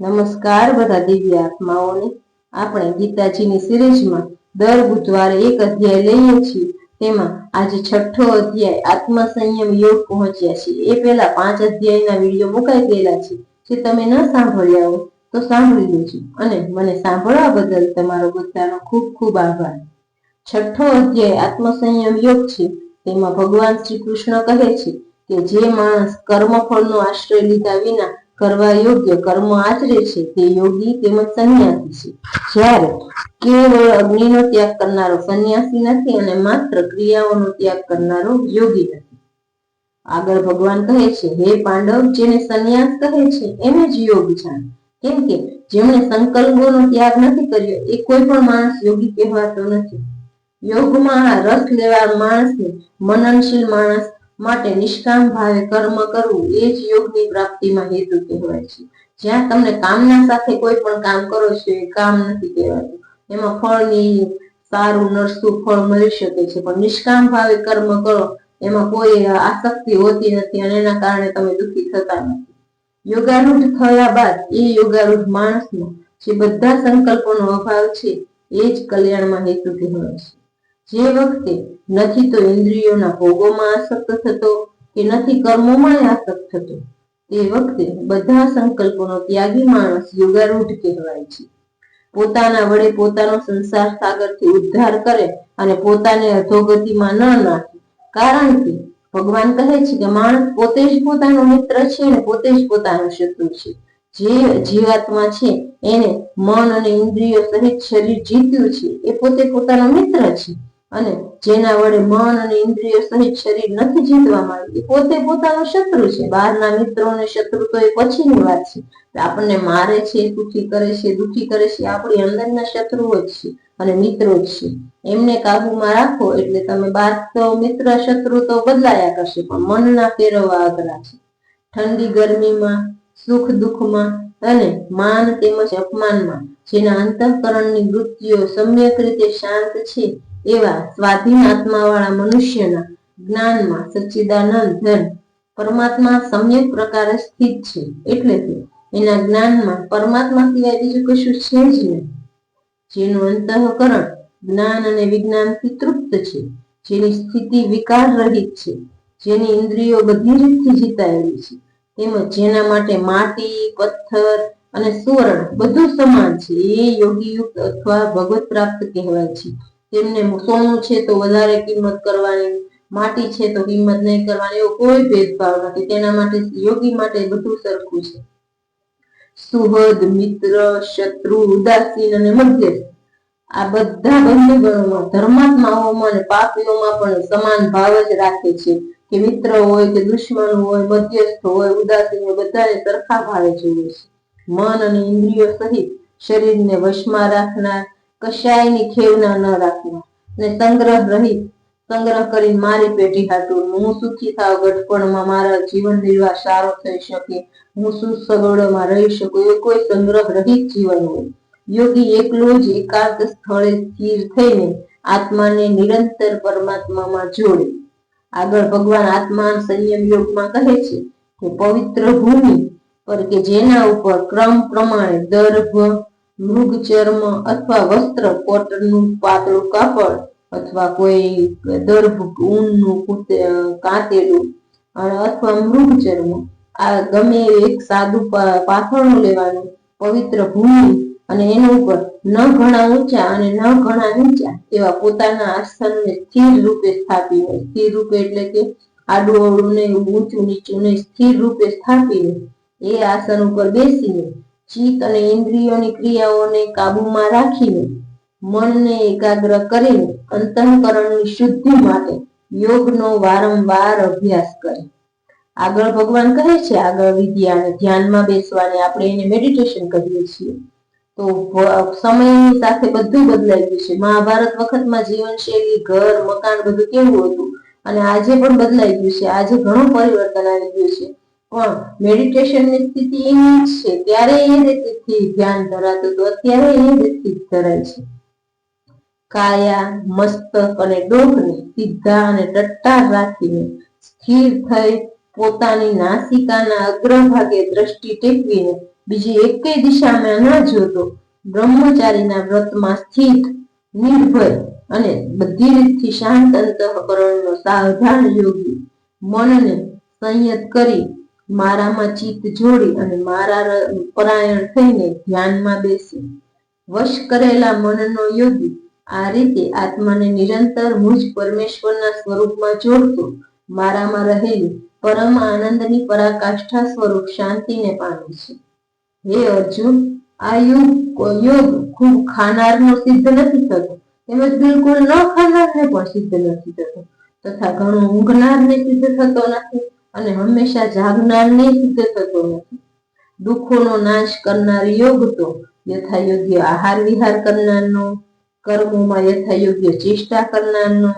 નમસ્કાર બધા દિવ્ય આત્માઓને. આપણે ગીતાજીની સિરીઝમાં દર બુધવારે એક અધ્યાય લઈએ છીએ. તેમાં આજે છઠ્ઠો અધ્યાય આત્મસંયમ યોગ પહોંચ્યા છીએ. એ પહેલા પાંચ અધ્યાયના વીડિયો મુકાઈ ગયેલા છે. જે તમે ન સાંભળ્યા હોય તો સાંભળી લેજો. અને મને સાંભળવા બદલ તમારો બધાનો ખૂબ ખૂબ આભાર. છઠ્ઠો અધ્યાય આત્મસંયમ યોગ છે. તેમાં ભગવાન શ્રી કૃષ્ણ કહે છે કે જે માણસ કર્મફળનો આશ્રય લીધા વિના કરવા યોગ્ય કર્મ આચરે છે તે યોગી તેમજ સંન્યાસી છે. જ્યારે કેવળ અગ્નિનો ત્યાગ કરનારો સંન્યાસી નથી અને માત્ર ક્રિયાઓનો ત્યાગ કરનારો યોગી નથી. આગળ ભગવાન કહે છે, હે પાંડવ, જેને સંન્યાસ કહે છે, એને જ યોગ જાણ. કેમ કે જેમણે સંકલ્પોનો ત્યાગ નથી કર્યો, એ કોઈ પણ માણસ યોગી કહેવાતો નથી. યોગમાં રસ લેવા માણસને મનનશીલ માણસ માટે નિષ્કામ ભાવે કર્મ કરવું એ જ યોગની પ્રાપ્તિમાં હેતુ કહેવાય છે. જ્યાં તમને કામના સાથે કોઈ પણ કામ કરો છો એ કામ નથી કહેવાતું. એમાં ફળની સારું, નરસું ફળ મળી શકે છે. પણ નિષ્કામ ભાવે કર્મ કરો, એમાં કોઈ આસક્તિ હોતી નથી અને એના કારણે તમે દુઃખી થતા નથી. યોગારૂઢ થયા બાદ એ યોગારૂઢ માણસનો જે બધા સંકલ્પોનો અભાવ છે, એ જ કલ્યાણમાં હેતુ કહેવાય છે. જે વખતે નથી તો ઇન્દ્રિયોના ભોગોમાં આસક્ત થતો કે નથી કર્મોમાં આસક્ત થતો તે વખતે બધા સંકલ્પોનો ત્યાગી માણસ યોગારૂઢ કહેવાય છે. પોતાના વડે પોતાનો સંસાર સાગરથી ઉદ્ધાર કરે અને પોતાને અધોગતિમાં ન નાખે. કારણ કે ભગવાન કહે છે કે માણસ પોતે જ પોતાનો મિત્ર છે અને પોતે જ પોતાનો શત્રુ છે. જે જીવાત્મા છે એને મન અને ઇન્દ્રિયો સહિત શરીર જીત્યું છે, એ પોતે પોતાનો મિત્ર છે. અને જેના વડે મન અને ઇન્દ્રિયો સહિત શરીર નથી જીતવા માંગતી પોતે પોતાનો શત્રુ છે. બહારના મિત્રો અને શત્રુ તો એ પછીની વાત છે. આપણને મારે છે, દુઃખી કરે છે, દુઃખી કરે છે આપણી અંદરના શત્રુઓ જ છે અને મિત્રો જ છે. એમને કાબુમાં રાખો એટલે તમે બાર તો મિત્ર, શત્રુ તો બદલાયા કરશે, પણ મનના ફેરવવા અઘરા છે. ઠંડી ગરમીમાં, સુખ દુઃખમાં અને માન તેમજ અપમાનમાં, જેના અંતઃકરણની વૃત્તિઓ સમ્યક રીતે શાંત છે એવા સ્વાધીન આત્માવાળા મનુષ્યના જ્ઞાનમાં સચ્ચિદાનંદ ધન પરમાત્મા સમ્યક પ્રકારે સ્થિત છે. એટલે કે એના જ્ઞાનમાં પરમાત્મા સિવાય બીજું કશું છે જ નહીં. જેનું અંતઃકરણ જ્ઞાન અને વિજ્ઞાનથી તૃપ્ત છે. જેની સ્થિતિ વિકાર રહિત છે. જેની ઇન્દ્રિયો બધી રીતથી જીતાયેલી છે. તેમજ જેના માટે માટી, પથ્થર અને સુવર્ણ બધું સમાન છે. એ યોગીયુક્ત અથવા ભગવત પ્રાપ્ત કહેવાય છે. તેમને સોનું છે તો વધારે કિંમત કરવાની, માટી છે તો કિંમત નહીં કરવાની, એવો કોઈ ભેદભાવ નથી. તેના માટે યોગી માટે બધું સરખું છે. સુહદ, મિત્ર, શત્રુ, ઉદાસીન અને મધ્યસ્થ. આ બધા બંને ગણોમાં ધર્માત્માઓમાં અને પાપીઓમાં પણ સમાન ભાવ જ રાખે છે કે મિત્ર હોય, કે દુશ્મન હોય, મધ્યસ્થ હોય, ઉદાસીન હોય, બધાને સરખા ભાવે જોવે છે. મન અને ઇન્દ્રિયો સહિત શરીરને વશમાં રાખનાર કશાયની ખેવના ન રાખનાર ને સંગ્રહ રહિત, સંગ્રહ કરીને મારી પેટી હાટું. હું સુખી થાવ ગઢપણમાં મારા જીવન નિર્વાહ સારો થઈ શકે. હું સુખ સગવડોમાં રહી શકું એ કોઈ સંગ્રહ રહિત જીવન હોય. યોગી એકલો જ એકાંત સ્થળે સ્થિર થઈને આત્માને નિરંતર પરમાત્મામાં જોડે. આગળ ભગવાન આત્મા સંયમ યોગમાં કહે છે કે પવિત્ર ભૂમિ પર કે જેના ઉપર ક્રમ પ્રમાણે દર્ભ મૃગ ચર્મ અથવા વસ્ત્ર કોટનનું પાતળું કાપડ અથવા કોઈ દર્ભ ઊનનું કાંતેલું અથવા મૃગ ચર્મ. આ ગમે એક સાદું પાથરણું લેવાનું પવિત્ર ભૂમિ અને એના ઉપર ન ઘણા ઊંચા અને ન ઘણા નીચા એવા પોતાના આસનને સ્થિર રૂપે સ્થાપીને સ્થિર રૂપે એટલે કે આડું અવળું ને ઊંચું નીચું ને સ્થિર રૂપે સ્થાપીને એ આસન ઉપર બેસીને ચિત્ત અને ઇન્દ્રિયોની ક્રિયાઓને કાબુમાં રાખીને મનને એકાગ્ર કરીને અંતઃકરણની શુદ્ધિ માટે યોગનો વારંવાર અભ્યાસ કરે. આગળ ભગવાન કહે છે, આગળ વિદ્યાને ધ્યાનમાં બેસવાને આપણે એને મેડિટેશન કહીએ છીએ. તો સમયની સાથે બધું બદલાઈ ગયું છે. મહાભારત વખતમાં જીવનશૈલી, ઘર, મકાન બધું કેવું હતું? અને આજે પણ બદલાઈ ગયું છે. આજે ઘણું પરિવર્તન આવી ગયું છે. પણ મેડિટેશનની સ્થિતિ એની જ છે. ત્યારે એ રીતથી ધ્યાન ધરાતું તો અત્યારે એ રીતથી ધરાય છે. કાયા, મસ્તક અને ડોકને સીધા અને ટટ્ટાર રાખીને સ્થિર થઈ પોતાની નાસિકાના અગ્રભાગે દ્રષ્ટિ ટેકવીને બીજી એકેય દિશામાં ન જોતો બ્રહ્મચારીના વ્રતમાં સ્થિત, નિર્ભય અને બધી રીતથી શાંત અંતઃકરણનો સાવધાન યોગી મનને સંયત કરી મારામાં ચિત્ત જોડી અને મારા પરાયણ થઈને ધ્યાનમાં બેસે. વશ કરેલા મનનો યોગી આ રીતે આત્માને નિરંતર મુજ પરમેશ્વરના સ્વરૂપમાં જોડતો, મારામાં રહેલી પરમ આનંદની પરાકાષ્ઠા સ્વરૂપ શાંતિને પામે છે. હે અર્જુન, આ યોગ યોગ ખૂબ ખાનારનો સિદ્ધ નથી થતો, તેમજ બિલકુલ ન ખાનારને પણ સિદ્ધ નથી થતો, તથા ઘણો ઊંઘનારને સિદ્ધ થતો નથી. અને હંમેશા જાગનારને સિદ્ધ થતો નથી. દુઃખોનો નાશ કરનાર યોગ તો યથાયોગ્ય આહાર વિહાર કરનારનો, કર્મોમાં યથાયોગ્ય ચેષ્ટા કરનારનો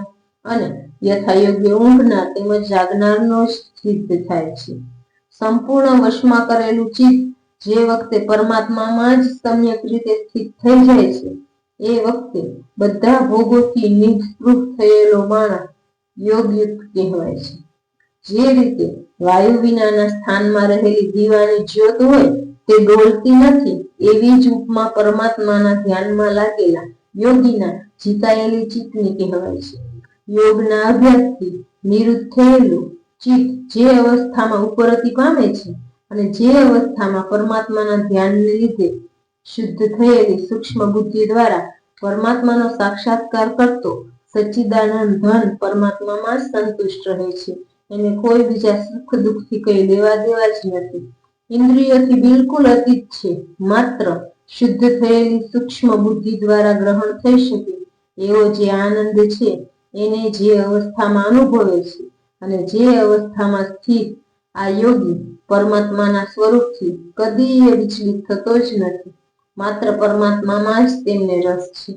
અને યથાયોગ્ય ઊંઘનાર તેમજ જાગનારનો સિદ્ધ થાય છે. સંપૂર્ણ વશમાં કરેલું ચિત્ત જે વખતે પરમાત્મામાં જ સમ્યક રીતે સ્થિત થઈ જાય છે, એ વખતે બધા ભોગોથી નિસ્પૃહ થયેલો માણસ યોગયુક્ત કહેવાય છે. જે રીતે વાયુ વિનાના સ્થાનમાં રહેલી દીવાની જ્યોત હોય તે ડોલતી નથી, એવી જ ઉપમા પરમાત્માના ધ્યાનમાં લાગેલા યોગીના જીતાયેલી ચિત્તની કહેવાય છે. યોગના અભ્યાસથી નિરુદ્ધ થયેલું ચિત્ત જે અવસ્થામાં ઉપરતી પામે છે અને જે અવસ્થામાં પરમાત્માના ધ્યાનને લીધે શુદ્ધ થયેલી સૂક્ષ્મ બુદ્ધિ દ્વારા પરમાત્માનો સાક્ષાત્કાર કરતો સચ્ચિદાનંદ ધન પરમાત્મામાં સંતુષ્ટ રહે છે. એને કોઈ બીજા સુખ દુઃખથી કઈ લેવા દેવા જ નથી. ઇન્દ્રિયોથી બિલકુલ અતીત છે. માત્ર શુદ્ધ થયેલી સૂક્ષ્મ બુદ્ધિ દ્વારા ગ્રહણ થઈ શકે એવો જે આનંદ છે, એને જે અવસ્થામાં અનુભવે છે અને જે અવસ્થામાં સ્થિત આ યોગી પરમાત્માના સ્વરૂપથી કદીય વિચલિત થતો જ નથી. માત્ર પરમાત્મામાં જ તેમને રસ છે.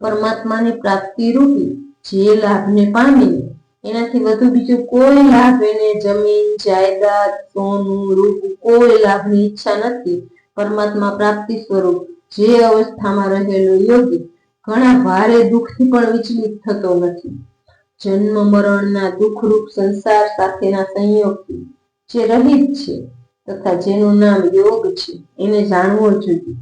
પરમાત્માની પ્રાપ્તિ રૂપી જે લાભને પામીને એનાથી વધુ બીજો કોઈ લાભ એને જમીન, જાયદાદ, સોનું, રૂપ, કોઈ લાભની ઈચ્છા નથી. પરમાત્મા પ્રાપ્તિ સ્વરૂપ જે અવસ્થામાં રહેલો યોગી ઘણા ભારે દુઃખથી પણ વિચલિત થતો નથી. જન્મ, મરણના દુઃખરૂપ સંસાર સાથેના સંયોગથી જે રહિત છે તથા જેનું નામ યોગ છે, એને જાણવો જોઈએ.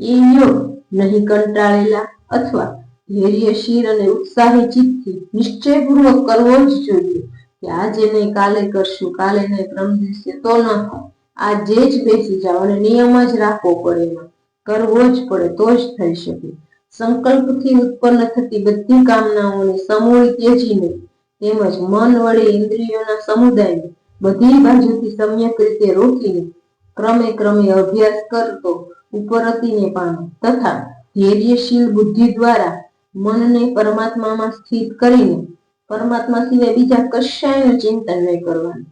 એ યોગ નહીં કંટાળેલા અથવા ધૈર્યશીલ અને ઉત્સાહી ચિત્તથી નિશ્ચયપૂર્વક કરવો જ જોઈએ કે આજે નહીં, કાલે કરશું, કાલે નહીં પ્રમ દિવસે તો ન થાય આજે જ બેસી જાઓ અને નિયમ જ રાખવો પડે કરવો જ પડે, તો જ થઈ શકે. સંકલ્પથી ઉત્પન્ન થતી બધી કામનાઓને સમૂળ ત્યજીને તેમજ મન વડે ઇન્દ્રિયોના સમુદાયને બધી બાજુથી સમ્યક રીતે રોકીને ક્રમે ક્રમે અભ્યાસ કરતો ઉપરતીને પામે, તથા ધૈર્યશીલ બુદ્ધિ દ્વારા મનને પરમાત્મામાં સ્થિત કરીને, પરમાત્મા સિવાય બીજા કશાયનું ચિંતન નહીં કરવાનું.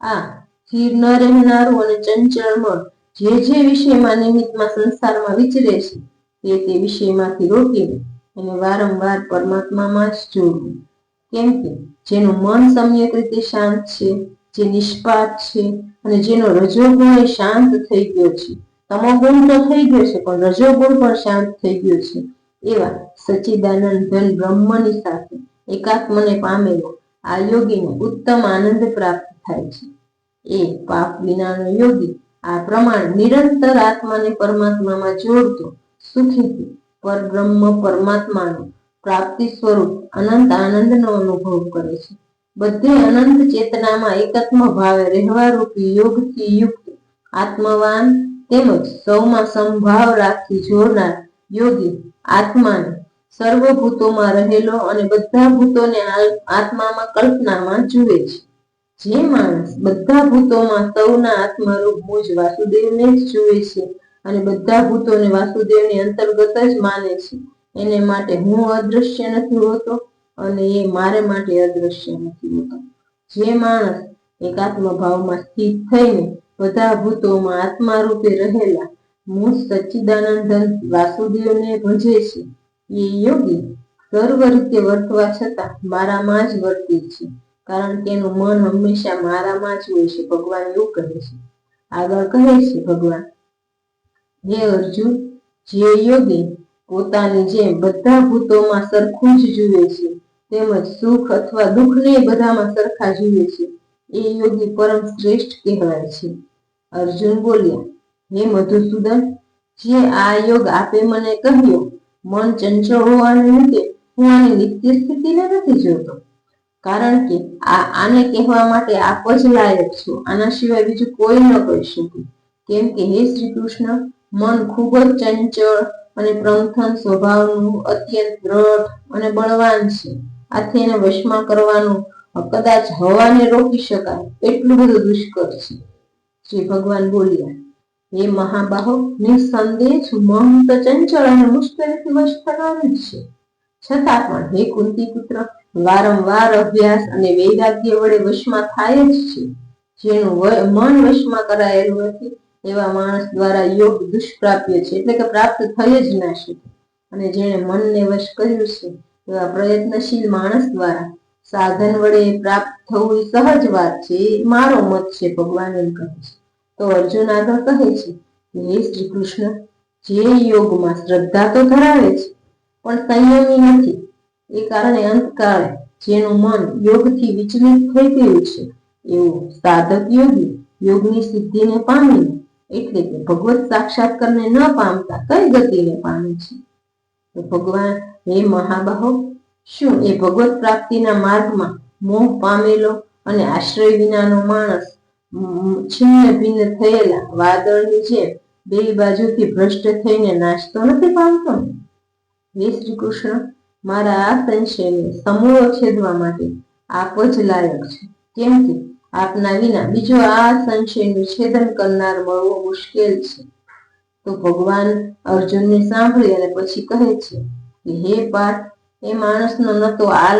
આ સ્થિર ન રહેનારું અને ચંચળ મન જે જે વિષયમાં નિમિત્તમાં સંસારમાં વિચરે છે, તે તે વિષયમાંથી રોકીને એને વારંવાર પરમાત્મામાં જ જોડવું. કેમ કે જેનું મન સમ્યક રીતે શાંત છે, જે નિષ્પાત છે અને જેનો રજોગુણ શાંત થઈ ગયો છે. તમોગુણ તો થઈ ગયો છે, પણ રજોગુણ પણ શાંત થઈ ગયો છે. એવા સચ્ચિદાનંદ ધન બ્રહ્મની સાથે એકાત્મને પામેલો આ યોગીને ઉત્તમ આનંદ પ્રાપ્ત થાય છે. એ પાપ વિનાનો યોગી આ પ્રમાણ નિરંતર આત્માને પરમાત્મામાં જોડતો સુખીથી પરબ્રહ્મ પરમાત્માનો પ્રાપ્તિ સ્વરૂપ અનંત આનંદનો અનુભવ કરે છે. બધે અનંત ચેતનામાં એકત્મ ભાવે રહેવા રૂપી યોગથી યુક્ત આત્મવાન તેમજ સૌમાં સંભાવ રાખી જોડનાર યોગી આત્માને સર્વભૂતોમાં રહેલો અને બધા ભૂતોને આત્મામાં કલ્પનામાં જુએ છે. જે માણસ બધા ભૂતોમાં સૌના આત્મારૂપ મુજ વાસુદેવને જ જુએ છે અને બધા ભૂતોને વાસુદેવની અંતર્ગત જ માને છે. એને માટે હું અદૃશ્ય નથી હોતો અને એ મારે માટે અદૃશ્ય નથી હોતો. જે માણસ એકાત્મ ભાવમાં સ્થિત થઈને બધા ભૂતોમાં આત્મા રૂપે રહેલા હું સચ્ચિદાનંદ વાસુદેવને ભજે છે એ યોગી સર્વ રીતે વર્તવા છતાં મારામાં જ વર્તે છે. કારણ કે એનું મન હંમેશા મારામાં જ હોય છે. ભગવાન એવું કહે છે. આગળ કહે છે ભગવાન, હે અર્જુન, જે યોગી પોતાની જેમ બધા ભૂતોમાં સરખું જ જુએ છે, તેમજ સુખ અથવા દુઃખને બધામાં સરખા જુએ છે, એ યોગી પરમ શ્રેષ્ઠ કહેવાય છે. અર્જુન બોલ્યા હે મધુસૂદન, જે આ યોગ આપે મને કહ્યો, મન ચંચળ હોવાને લીધે હું આની નિત્ય સ્થિતિને નથી જોતો. કારણ કે આ આને કહેવા માટે આપ જ લાયક છો, આના સિવાય બીજું કોઈ ન કહી શકે. કેમ કે હે શ્રી કૃષ્ણ મન ખૂબ જ ચંચળ અને પ્રમથન સ્વભાવનું અત્યંત દ્રઢ અને બળવાન છે. આથી એને વશમાં કરવાનું કદાચ હવાને રોકી શકાય, એટલું બધું દુષ્કર છે. શ્રી ભગવાન બોલ્યા હે મહાબાહો નિસંદેશ મન તો ચંચળ અને મુશ્કેલીથી વશ થવાનું છે. છતાં પણ હે કુંતી પુત્ર, વારંવાર અભ્યાસ અને વૈરાગ્ય વડે વશમાં થાય જ છે. જેનું મન વશમાં કરાયેલું નથી, એવા માણસ દ્વારા યોગ દુષ્પ્રાપ્ય છે, એટલે કે પ્રાપ્ત થઈ જ ના શકે. અને જેણે મનને વશ કર્યું છે, એવા પ્રયત્નશીલ માણસ દ્વારા સાધન વડે પ્રાપ્ત થવું એ સહજ વાત છે, એ મારો મત છે, ભગવાન એમ કહે છે. તો અર્જુન આગળ કહે છે, હે શ્રી કૃષ્ણ જે યોગમાં શ્રદ્ધા તો ધરાવે છે, પણ સંયમી નથી. એ કારણે અંતકાળે, જેનું મન યોગથી વિચલિત થઈ ગયું છે, એવું સાધક યોગી યોગની સિદ્ધિને પામીને એટલે કે ભગવત સાક્ષાત્કારને ન પામતા કઈ ગતિને પામે છે? તો ભગવાન, હે મહાબાહો, શું એ ભગવત પ્રાપ્તિના માર્ગમાં મોહ પામેલો અને આશ્રય વિનાનો માણસ છિન્ન ભિન્ન થયેલા વાદળની જેમ બે બાજુથી ભ્રષ્ટ થઈને નાશતો નથી પામતો? હે શ્રી કૃષ્ણ મારા આ સંશયને સમૂળ છેદવા માટે આપ જ લાયક છે. કેમ કે આપના વિના બીજો આ સંશયનું છેદન કરનાર મળવો મુશ્કેલ છે. તો ભગવાન અર્જુનને સાંભળી અને પછી કહે છે કે, હે પાર્થ, એ માણસનો ન તો આ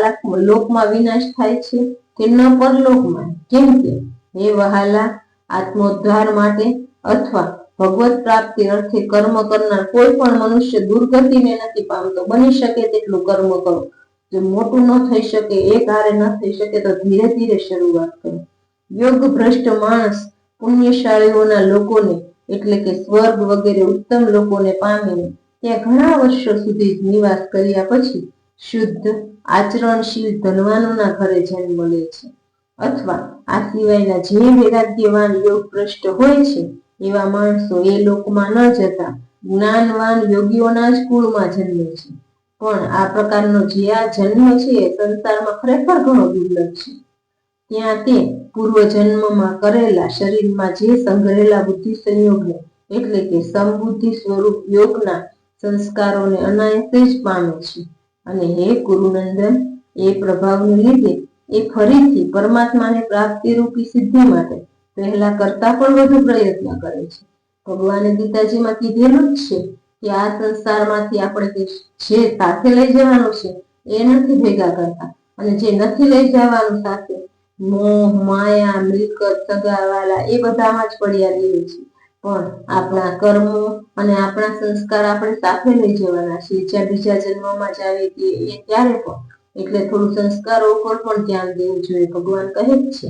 લોકમાં વિનાશ થાય છે કે ન પરલોકમાં? કેમ કે હે વહાલા આત્મોદ્ધાર માટે અથવા ભગવત પ્રાપ્તિ અર્થે કર્મ કરનાર કોઈ પણ મનુષ્ય દુર્ગતિને નથી પામતો. બની શકે તેટલું કર્મ કરો. જો મોટું ન થઈ શકે એ હારે ન થઈ શકે, તો ધીરે ધીરે શરૂઆત કરો. યોગ ભ્રષ્ટ માણસ પુણ્યશાળીઓના લોકોને, એટલે કે સ્વર્ગ વગેરે ઉત્તમ લોકોને પામીને, ત્યાં ઘણા વર્ષો સુધી નિવાસ કર્યા પછી શુદ્ધ, આચરણશીલ ધનવાનોના ઘરે જન્મ લે છે. અથવા આ સિવાયના જે વૈરાગ્યવાન યોગ ભ્રષ્ટ હોય છે, એવા માણસો એ લોકમાં ન જતા જ્ઞાનવાન યોગીઓના જ કુળમાં જન્મે છે. પણ આ પ્રકારનો જે આ જન્મ છે, એ સંસારમાં ખરેખર ઘણો દુર્લભ છે. ત્યાં તે પૂર્વજન્મમાં કરેલા શરીરમાં જે સંગ્રહેલા બુદ્ધિ સંયોગને, એટલે કે સમબુદ્ધિ સ્વરૂપ યોગના સંસ્કારોને અનાયસે જ પામે છે. અને હે ગુરુનંદન, એ પ્રભાવને લીધે એ ફરીથી પરમાત્માને પ્રાપ્તિ રૂપી સિદ્ધિ માટે પહેલા કરતા પણ વધુ પ્રયત્ન કરે છે. ભગવાને ગીતાજીમાં કીધેલું જ છે કે આ સંસારમાંથી આપણે જે સાથે લઈ જવાનું છે એ નથી ભેગા કરતા. અને જે નથી લઈ જવાનું સાથે મોહ, માયા, મિલકત, સગાવાલા એ બધામાં જ પડ્યા રહીએ છીએ પણ આપણા કર્મો અને આપણા સંસ્કાર આપણે સાથે લઈ જવાના છે. જ્યાં બીજા જન્મમાં જ આવે એ ત્યારે પણ એટલે થોડું સંસ્કારો ઉપર પણ ધ્યાન દેવું જોઈએ. ભગવાન કહે જ છે.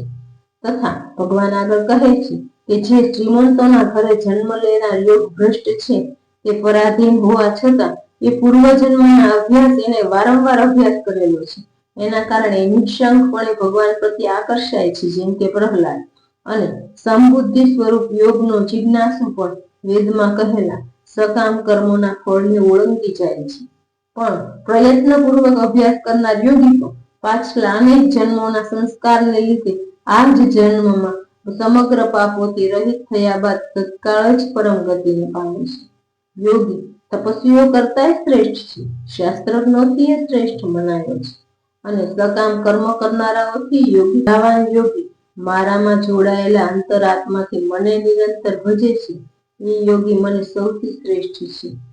તથા ભગવાન આગળ કહે છે કે જે શ્રીમંતોના ઘરે જન્મ લેનાર યોગ ભ્રષ્ટ છે તે પરાધીન હોવા છતાં એ પૂર્વજન્મના અભ્યાસ એને વારંવાર અભ્યાસ કરેલો છે. એના કારણે નિશંકપણે ભગવાન પ્રત્યે આકર્ષાય છે, જેમ કે પ્રહલાદ. અને સમબુદ્ધિ સ્વરૂપ યોગનો જિજ્ઞાસુ પણ વેદમાં કહેલા, સકામ કર્મોના ફળને ઓળંગી જાય છે. પણ પ્રયત્નપૂર્વક અભ્યાસ કરનાર યોગી તો પાછલા અનેક જન્મોના સંસ્કારને લીધે આ જ જન્મમાં સમગ્ર પાપોથી રહિત થયા બાદ તત્કાળ જ પરમ ગતિને પામે છે. યોગી તપસ્વીઓ કરતા શ્રેષ્ઠ છે. શાસ્ત્રજ્ઞોથી શ્રેષ્ઠ મનાયો છે. અને સકામ કર્મ કરનારાઓથી યોગી ભાવાન યોગી મારામાં જોડાયેલા અંતરાત્માથી મને નિરંતર ભજે છે. એ યોગી મને સૌથી શ્રેષ્ઠ છે.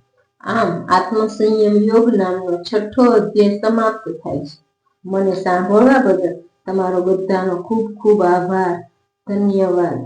આમ આત્મસંયમ યોગ નામનો છઠ્ઠો અધ્યાય સમાપ્ત થાય છે. મને સાંભળવા બદલ તમારો બધાનો ખૂબ ખૂબ આભાર. ધન્યવાદ.